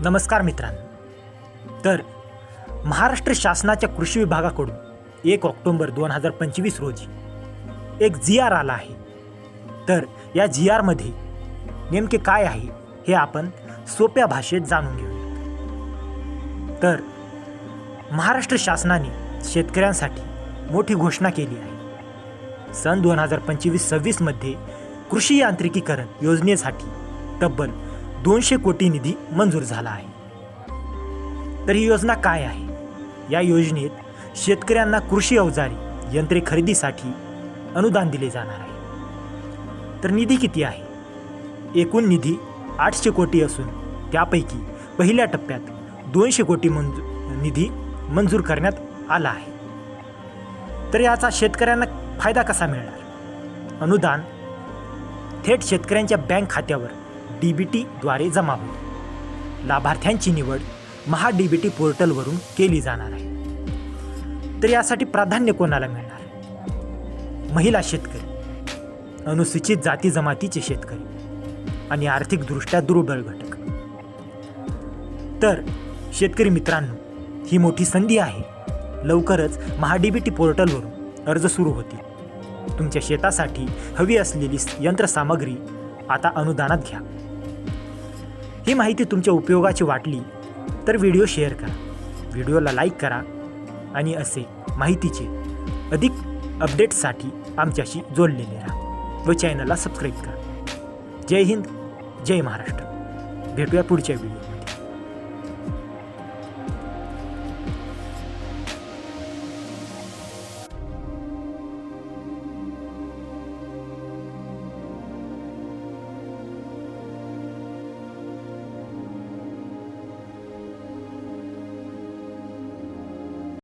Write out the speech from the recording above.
नमस्कार मित्रांनो. तर महाराष्ट्र शासनाच्या कृषी विभागाकडून एक ऑक्टोंबर दोन हजार पंचवीस रोजी एक जी आर आला आहे. तर या जी आरमध्ये नेमके काय आहे हे आपण सोप्या भाषेत जाणून घेऊया. तर महाराष्ट्र शासनाने शेतकऱ्यांसाठी मोठी घोषणा केली आहे. सन दोन हजार पंचवीस सव्वीसमध्ये कृषी यांत्रिकीकरण योजनेसाठी तब्बल दोनशे कोटी निधी मंजूर झाला आहे. तर ही योजना काय आहे? या योजनेत शेतकऱ्यांना कृषी अवजारी यंत्रे खरेदीसाठी अनुदान दिले जाणार आहे. तर निधी किती आहे? एकूण निधी आठशे कोटी असून त्यापैकी पहिल्या टप्प्यात दोनशे कोटी मंजू निधी मंजूर करण्यात आला आहे. तर याचा शेतकऱ्यांना फायदा कसा मिळणार? अनुदान थेट शेतकऱ्यांच्या बँक खात्यावर डीबीटी द्वारे जमा होईल लाभार्थ्यांची निवड महा डीबीटी पोर्टलवरून केली जाणार आहे. तर यासाठी प्राधान्य कोणाला मिळणार? महिला शेतकरी अनुसूचित जाती जमातीचे शेतकरी आणि आर्थिकदृष्ट्या दुर्बल घटक. तर शेतकरी मित्रांनो ही मोठी संधी आहे. लवकरच महाडीबीटी पोर्टलवरून अर्ज सुरू होतील. तुमच्या शेतासाठी हवी असलेली यंत्रसामग्री आता अनुदानात घ्या. ही माहिती तुमच्या उपयोगाची वाटली तर व्हिडिओ शेअर करा. व्हिडिओला लाईक करा आणि असे माहितीचे अधिक अपडेट्ससाठी आमच्याशी जोडलेले राहा व चॅनलला सबस्क्राईब करा. जय हिंद जय महाराष्ट्र. भेटूया पुढच्या व्हिडिओ